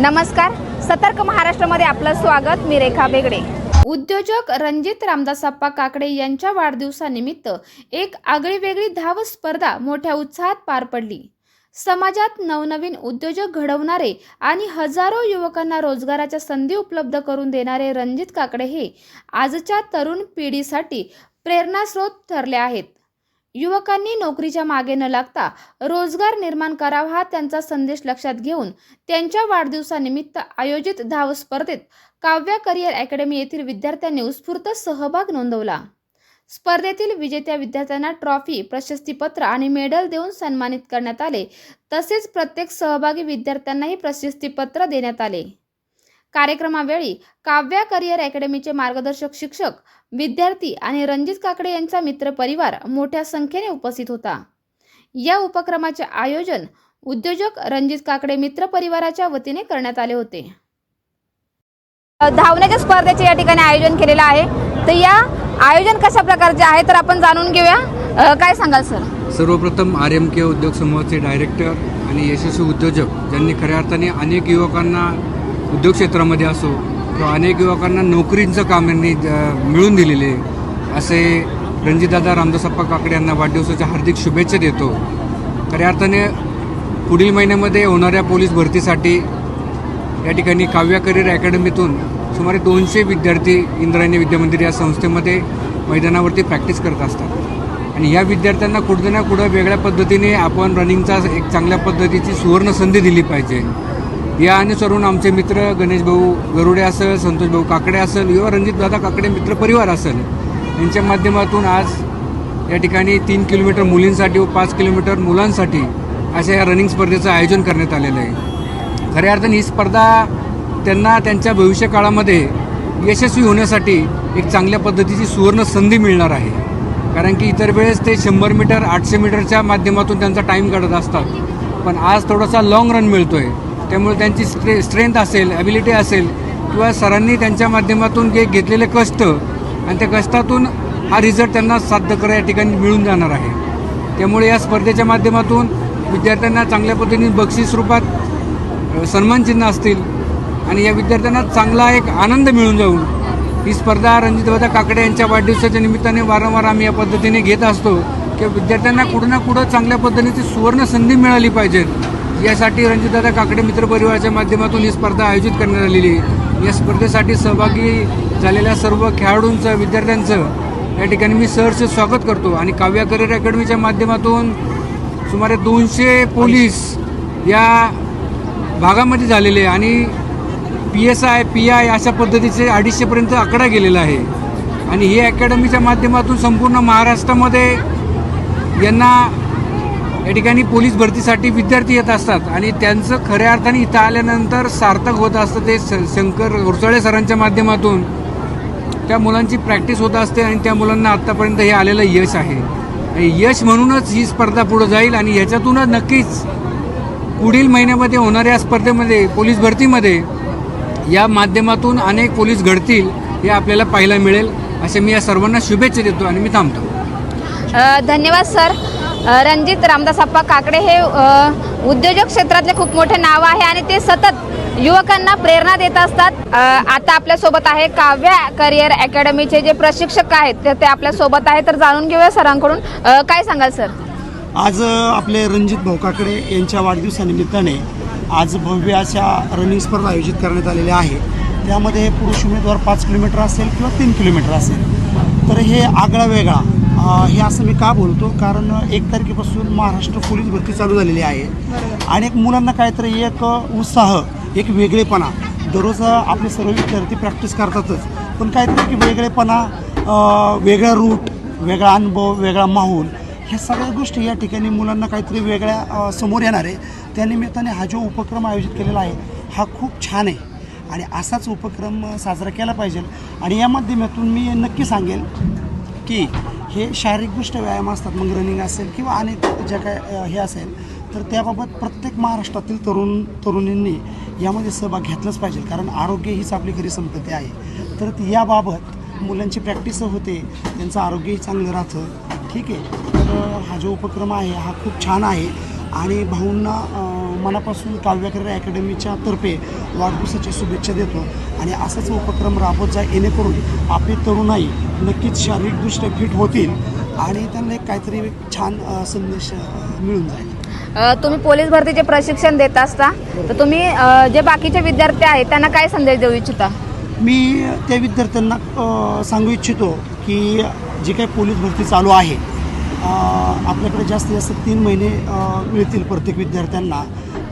नमस्कार. सतर्क महाराष्ट्रामध्ये आपलं स्वागत. मी रेखा बेगडे. उद्योजक रणजित रामदासप्पा काकडे यांच्या वाढदिवसानिमित्त एक आगळीवेगळी धाव स्पर्धा मोठ्या उत्साहात पार पडली. समाजात नवनवीन उद्योजक घडवणारे आणि हजारो युवकांना रोजगाराच्या संधी उपलब्ध करून देणारे रणजित काकडे हे आजच्या तरुण पिढीसाठी प्रेरणास्रोत ठरले आहेत. युवकांनी नोकरीच्या मागे न लागता रोजगार निर्माण करावा हा त्यांचा संदेश लक्षात घेऊन त्यांच्या वाढदिवसानिमित्त आयोजित धाव स्पर्धेत काव्या करिअर अकॅडमी येथील विद्यार्थ्यांनी उत्स्फूर्त सहभाग नोंदवला. स्पर्धेतील विजेत्या विद्यार्थ्यांना ट्रॉफी प्रशस्तीपत्र आणि मेडल देऊन सन्मानित करण्यात आले. तसेच प्रत्येक सहभागी विद्यार्थ्यांनाही प्रशस्तीपत्र देण्यात आले. कार्यक्रमावेळी काव्या करिअर अकॅडमीचे मार्गदर्शक शिक्षक विद्यार्थी आणि रणजित काकडे यांचा मित्रपरिवार मोठ्या संख्येने उपस्थित होता. या उपक्रमाचे आयोजन उद्योजक रणजित काकडे मित्रपरिवाराच्या वतीने करण्यात आले होते. धावण्याच्या स्पर्धेचे या ठिकाणी आयोजन केलेलं आहे. तर या आयोजन कशा प्रकारचे आहे तर आपण जाणून घेऊया. काय सांगाल सर? सर्वप्रथम आर एम के उद्योग समूहाचे डायरेक्टर आणि यशस्वी उद्योजक ज्यांनी खऱ्या अर्थाने अनेक युवकांना उद्योग क्षेत्रामध्ये असो किंवा अनेक युवकांना नोकरींचं काम यांनी मिळून दिलेले असे रणजितदादा रामदासप्पा काकडे यांना वाढदिवसाच्या हार्दिक शुभेच्छा देतो. खऱ्या अर्थाने पुढील महिन्यामध्ये होणाऱ्या पोलीस भरतीसाठी या ठिकाणी काव्या करिअर अकॅडमीतून सुमारे दोनशे विद्यार्थी इंद्रायणी विद्यामंदिर या संस्थेमध्ये मैदानावरती प्रॅक्टिस करत असतात. आणि या विद्यार्थ्यांना कुठं ना कुठं वेगळ्या पद्धतीने आपण रनिंगचा एक चांगल्या पद्धतीची सुवर्ण संधी दिली पाहिजे. या अनुसरून आमचे मित्र गणेश भाऊ गरुडे असेल संतोष भाऊ काकडे असेल किंवा रणजितदादा काकडे मित्र परिवार असेल यांच्या माध्यमातून आज या ठिकाणी तीन किलोमीटर मुलींसाठी व पाच किलोमीटर मुलांसाठी अशा या रनिंग स्पर्धेचं आयोजन करण्यात आलेलं आहे. खऱ्या अर्थाने ही स्पर्धा त्यांना त्यांच्या भविष्यकाळामध्ये यशस्वी होण्यासाठी एक चांगल्या पद्धतीची सुवर्ण संधी मिळणार आहे. कारण की इतर वेळेस ते शंभर मीटर आठशे मीटरच्या माध्यमातून त्यांचा टाईम काढत असतात. पण आज थोडासा लाँग रन मिळतो आहे त्यामुळे त्यांची स्ट्रे स्ट्रेंथ असेल ॲबिलिटी असेल किंवा सरांनी त्यांच्या माध्यमातून जे घेतलेले कष्ट आणि त्या कष्टातून हा रिझल्ट त्यांना साध्य करा या ठिकाणी मिळून जाणार आहे. त्यामुळे या स्पर्धेच्या माध्यमातून विद्यार्थ्यांना चांगल्या पद्धतीने बक्षीस रूपात सन्मानचिन्ह असतील आणि या विद्यार्थ्यांना चांगला एक आनंद मिळून जाऊन ही स्पर्धा रणजितदादा काकडे यांच्या वाढदिवसाच्या निमित्ताने वारंवार आम्ही या पद्धतीने घेत असतो की विद्यार्थ्यांना कुठं ना कुठं चांगल्या पद्धतीची सुवर्ण संधी मिळाली पाहिजे. यासाठी रणजितदादा काकडे मित्र परिवाराच्या माध्यमातून ही स्पर्धा आयोजित करण्यात आलेली आहे. या स्पर्धेसाठी सहभागी झालेल्या सर्व खेळाडूंचं विद्यार्थ्यांचं या ठिकाणी मी सहर्ष स्वागत करतो. आणि काव्या करिअर अकॅडमीच्या माध्यमातून सुमारे दोनशे पोलीस या भागामध्ये झालेले आहे. आणि P S I P I अशा पद्धतीचे अडीचशेपर्यंत आकडा गेलेला आहे. आणि ही अकॅडमीच्या माध्यमातून संपूर्ण महाराष्ट्रामध्ये यांना या ठिकाणी पोलीस भरतीसाठी विद्यार्थी येत असतात आणि त्यांचं खऱ्या अर्थाने इथं आल्यानंतर सार्थक होत असतं ते श- शंकर घोरसाळे सरांच्या माध्यमातून. त्या मुलांची प्रॅक्टिस होत असते आणि त्या मुलांना आत्तापर्यंत हे आलेलं यश आहे. यश म्हणूनच ही स्पर्धा पुढे जाईल आणि ह्याच्यातूनच नक्कीच पुढील महिन्यामध्ये होणाऱ्या स्पर्धेमध्ये पोलीस भरतीमध्ये या माध्यमातून अनेक पोलीस घडतील हे आपल्याला पाहायला मिळेल. असे मी या सर्वांना शुभेच्छा देतो आणि मी थांबतो. धन्यवाद सर. रणजित रामदासप्पा काकडे हे उद्योजक क्षेत्रातले खूप मोठे नाव आहे आणि ते सतत युवकांना प्रेरणा देत असतात. आता आपल्यासोबत आहे काव्या करिअर अकॅडमीचे जे प्रशिक्षक आहेत ते- ते आपल्यासोबत आहे. तर जाणून घेऊया सरांकडून. काय सांगाल सर? आज आपले रणजित भाऊ काकडे यांच्या वाढदिवसानिमित्ताने आज भव्य अशा रनिंग स्पर्धा आयोजित करण्यात आलेल्या आहे त्यामध्ये पुरुष उमेदवार पाच किलोमीटर असेल किंवा तीन किलोमीटर असेल. तर हे आगळा वेगळा हे असं मी का बोलतो? कारण एक तारखेपासून महाराष्ट्र पोलीस भरती चालू झालेली आहे. आणि एक मुलांना काहीतरी एक उत्साह एक वेगळेपणा. दररोज आपले सर्व विद्यार्थी प्रॅक्टिस करतातच. पण काहीतरी एक वेगळेपणा वेगळा रूट वेगळा अनुभव वेगळा माहोल ह्या सगळ्या गोष्टी या ठिकाणी मुलांना काहीतरी वेगळ्या समोर येणार आहे. त्यानिमित्ताने हा जो उपक्रम आयोजित केलेला आहे हा खूप छान आहे. आणि असाच उपक्रम साजरा केला पाहिजे. आणि या माध्यमातून मी नक्की सांगेल की हे शारीरिकदृष्ट्या व्यायाम असतात मग रनिंग असेल किंवा अनेक ज्या काय हे असेल तर त्याबाबत प्रत्येक महाराष्ट्रातील तरुण तरुणींनी यामध्ये सहभाग घेतलाच पाहिजे. कारण आरोग्य हीच आपली खरी संपत्ती आहे. तर याबाबत मुलांची प्रॅक्टिस होते त्यांचं आरोग्यही चांगलं राहतं. ठीक आहे. तर हा जो उपक्रम आहे हा खूप छान आहे. आणि भाऊंना मनापासून काव्य करिअर अकॅडमीच्या तर्फे वाढदिवसाच्या शुभेच्छा देतो. आणि असाच उपक्रम राबवत जा येणेकरून आपली तरुणाई नक्कीच शारीरिकदृष्ट्या फिट होतील आणि त्यांना एक काहीतरी छान संदेश मिळून जाईल. तुम्ही पोलीस भरतीचे प्रशिक्षण देत असता तर तुम्ही जे बाकीचे विद्यार्थी आहेत त्यांना काय संदेश देऊ इच्छिता? मी त्या विद्यार्थ्यांना सांगू इच्छितो की जी काही पोलीस भरती चालू आहे आपल्याकडे जास्तीत जास्त तीन महिने मिळतील प्रत्येक विद्यार्थ्यांना.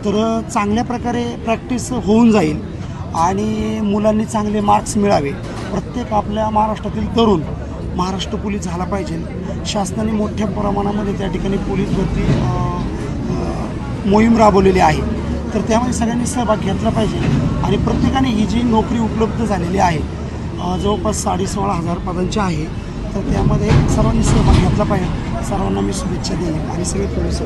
तर चांगल्या प्रकारे प्रॅक्टिस होऊन जाईल आणि मुलांनी चांगले मार्क्स मिळावे. प्रत्येक आपल्या महाराष्ट्रातील तरुण महाराष्ट्र पोलीस झाला पाहिजे. शासनाने मोठ्या प्रमाणामध्ये त्या ठिकाणी पोलीस भरती मोहीम राबवलेली आहे. तर त्यामध्ये सगळ्यांनी सहभाग घेतला पाहिजे आणि प्रत्येकाने ही जी नोकरी उपलब्ध झालेली आहे जवळपास साडेसोळा हजार पदांची आहे तर त्यामध्ये सर्वांनी सहभाग घेतला पाहिजे. सर्वांना मी शुभेच्छा देईन आणि सगळे पोलीस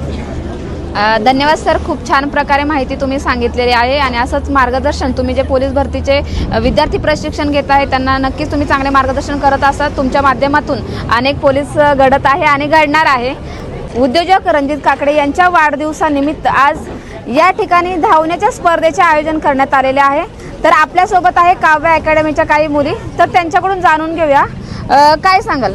धन्यवाद सर खूप छान प्रकारे माहिती तुम्ही सांगितलेली आहे आणि असंच मार्गदर्शन तुम्ही जे पोलीस भरतीचे विद्यार्थी प्रशिक्षण घेत आहे त्यांना नक्कीच तुम्ही चांगले मार्गदर्शन करत असाल. तुमच्या माध्यमातून अनेक पोलीस घडत आहे आणि घडणार आहे. उद्योजक रणजित काकडे यांच्या वाढदिवसानिमित्त आज या ठिकाणी धावण्याच्या स्पर्धेचे आयोजन करण्यात आलेले आहे. तर आपल्यासोबत आहे काव्य अकॅडमीच्या काही मुली तर त्यांच्याकडून जाणून घेऊया. काय सांगाल?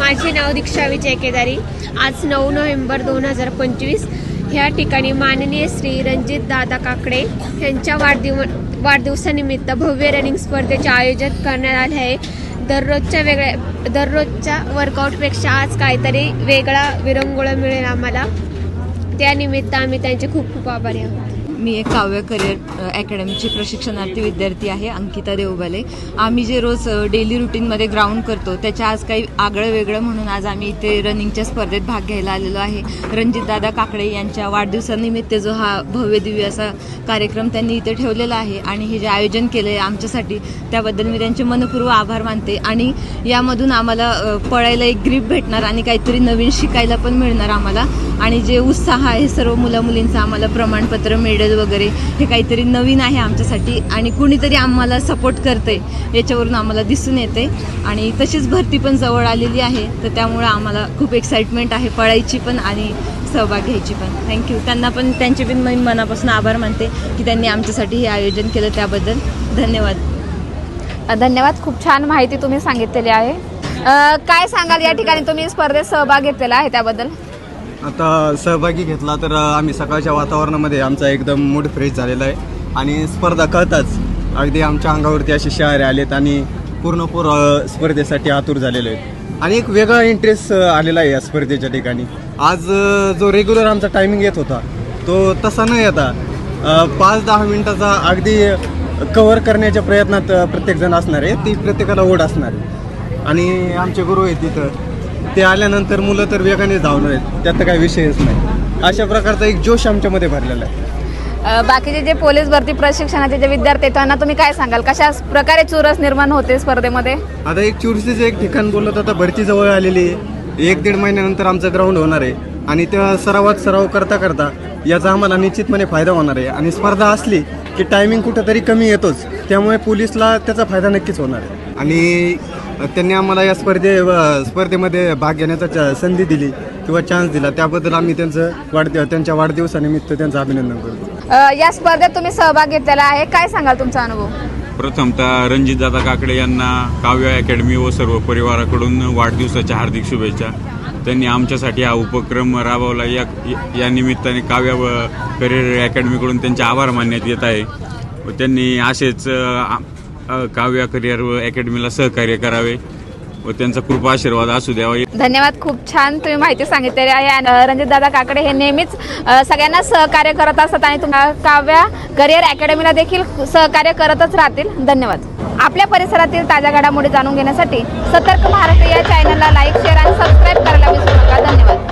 माझे नाव दीक्षा विजय केदारी. आज नऊ नोव्हेंबर दोन हजार पंचवीस. ह्या ठिकाणी माननीय श्री रणजित दादा काकडे यांच्या वाढदिव वाढदिवसानिमित्त भव्य रनिंग स्पर्धेचे आयोजन करण्यात आले आहे. दररोजच्या वेगळ्या दररोजच्या वर्कआउटपेक्षा आज काहीतरी वेगळा विरंगुळा मिळेल आम्हाला. त्यानिमित्त आम्ही त्यांचे खूप खूप आभारी आहोत. मी एक काव्य करिअर अकॅडमीची प्रशिक्षणार्थी विद्यार्थी आहे अंकिता देवबाले आम्ही जे रोज डेली रुटीनमध्ये ग्राउंड करतो त्याच्या आज काही आगळं वेगळं म्हणून आज आम्ही इथे रनिंगच्या स्पर्धेत भाग घ्यायला आलेलो आहे. रणजितदादा काकडे यांच्या वाढदिवसानिमित्त जो हा भव्य दिव्य असा कार्यक्रम त्यांनी इथे ठेवलेला आहे आणि हे जे आयोजन केलं आहे आमच्यासाठी त्याबद्दल मी त्यांचे मनपूर्व आभार मानते. आणि यामधून आम्हाला पळायला एक ग्रीप भेटणार आणि काहीतरी नवीन शिकायला पण मिळणार आम्हाला. आणि जे उत्साह आहे सर्व मुलं मुलींचं आम्हाला प्रमाणपत्र मिळेल कॉलेज वगैरे हे काहीतरी नवीन आहे आमच्यासाठी आणि कुणीतरी आम्हाला सपोर्ट करते याच्यावरून आम्हाला दिसून येते आणि तशीच भरती पण जवळ आलेली आहे तर त्यामुळं आम्हाला खूप एक्साइटमेंट आहे पळायची पण आणि सहभाग घ्यायची पण. थँक्यू त्यांना पण त्यांचे पण मी मनापासून आभार मानते की त्यांनी आमच्यासाठी हे आयोजन केलं त्याबद्दल. धन्यवाद. धन्यवाद. खूप छान माहिती तुम्ही सांगितलेली आहे. काय सांगाल? या ठिकाणी तुम्ही स्पर्धेत सहभाग घेतलेला आहे त्याबद्दल. आता सहभागी घेतला तर आम्ही सकाळच्या वातावरणामध्ये आमचा एकदम मूड फ्रेश झालेला आहे. आणि स्पर्धा कळताच अगदी आमच्या अंगावरती असे शहरे आलेत आणि पूर्णपूर स्पर्धेसाठी आतुर झालेले आहेत आणि एक वेगळा इंटरेस्ट आलेला आहे या स्पर्धेच्या ठिकाणी. आज जो रेग्युलर आमचा टायमिंग येत होता तो तसा न येता पाच दहा मिनटाचा अगदी कवर करण्याच्या प्रयत्नात प्रत्येकजण असणार आहे. ती प्रत्येकाला ओढ असणार आहे. आणि आमचे गुरु आहेत तिथं. ते आल्यानंतर मुलं तर वेगाने धावणार आहेत त्यात तर काही विषयच नाही. अशा प्रकारचा एक जोश आमच्यामध्ये भरलेला आहे. अ, बाकीचे जे पोलीस भरती प्रशिक्षणाचे जे विद्यार्थी आहेत त्यांना तुम्ही काय सांगाल? कशा प्रकारे चुरस निर्माण होते स्पर्धेमध्ये? आता एक चुरशीचं एक ठिकाण बोलत आता भरती जवळ आलेली आहे. एक दीड महिन्यानंतर आमचं ग्राउंड होणार आहे. आणि त्या सरावात सराव करता करता याचा आम्हाला निश्चितपणे फायदा होणार आहे. आणि स्पर्धा असली की टायमिंग कुठंतरी कमी येतोच. त्यामुळे पोलीसला त्याचा फायदा नक्कीच होणार आहे. आणि त्यांनी आम्हाला या स्पर्धे स्पर्धेमध्ये भाग घेण्याचा संधी दिली किंवा चान्स दिला. त्याबद्दल आम्ही त्यांचं वाढ त्यांच्या वाढदिवसानिमित्त त्यांचं अभिनंदन करतो. या स्पर्धेत तुम्ही सहभाग घेतलेला आहे. काय सांगाल तुमचा अनुभव? प्रथमतः रणजितदादा काकडे यांना काव्य अकॅडमी व सर्व परिवाराकडून वाढदिवसाच्या हार्दिक शुभेच्छा. त्यांनी आमच्यासाठी हा उपक्रम राबवला. या या निमित्ताने काव्य व करिअर अकॅडमीकडून त्यांचे आभार मानण्यात येत आहे. व त्यांनी असेच काव्य करिअर व अकॅडमीला सहकार्य करावे व त्यांचा कृपा आशीर्वाद असू द्यावा. धन्यवाद खूप छान तुम्ही माहिती सांगितलेली आहे आणि रणजित दादा काकडे हे नेहमीच सगळ्यांना सहकार्य करत असतात आणि तुम्हाला काव्या करिअर अकॅडमीला देखील सहकार्य करतच राहतील. धन्यवाद. आपल्या परिसरातील ताज्या घडामोडी जाणून घेण्यासाठी सतर्क महाराष्ट्र या चॅनलला लाईक शेअर आणि सबस्क्राईब करायला विसरू नका. धन्यवाद.